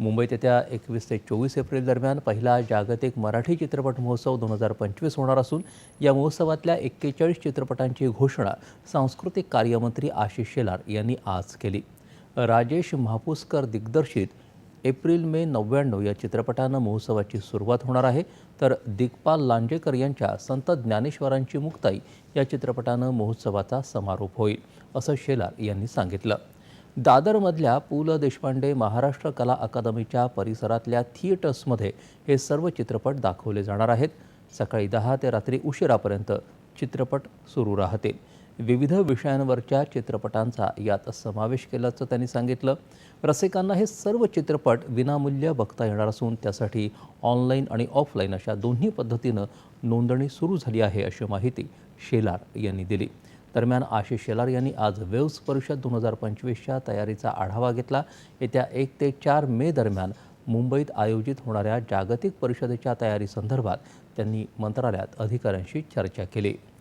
मुंबईत येत्या एकवीस ते चोवीस एप्रिल दरम्यान पहिला जागतिक मराठी चित्रपट महोत्सव दोन हजार पंचवीस होणार असून या महोत्सवातल्या एक्केचाळीस चित्रपटांची घोषणा सांस्कृतिक कार्यमंत्री आशिष शेलार यांनी आज केली. राजेश म्हापुसकर दिग्दर्शित एप्रिल मे नव्याण्णव या चित्रपटानं महोत्सवाची सुरुवात होणार आहे. तर दिग्पाल लांजेकर यांच्या संत ज्ञानेश्वरांची मुक्ताई या चित्रपटानं महोत्सवाचा समारोप होईल असं शेलार यांनी सांगितलं. दादरमधल्या पु ल देशपांडे महाराष्ट्र कला अकादमीच्या परिसरातल्या थिएटर्समध्ये हे सर्व चित्रपट दाखवले जाणार आहेत. सकाळी दहा ते रात्री उशिरापर्यंत चित्रपट सुरू राहतील. विविध विषयांवरच्या चित्रपटांचा यात समावेश केल्याचं त्यांनी सांगितलं. रसिकांना हे सर्व चित्रपट विनामूल्य बघता येणार असून त्यासाठी ऑनलाईन आणि ऑफलाईन अशा दोन्ही पद्धतीनं नोंदणी सुरू झाली आहे अशी माहिती शेलार यांनी दिली. दरम्यान आशिष शेलार यांनी आज वेव्स परिषद दोन हजार पंचवीसच्या तयारीचा आढावा घेतला. येत्या एक ते चार मे दरम्यान मुंबईत आयोजित होणाऱ्या जागतिक परिषदेच्या तयारीसंदर्भात त्यांनी मंत्रालयात अधिकाऱ्यांशी चर्चा केली.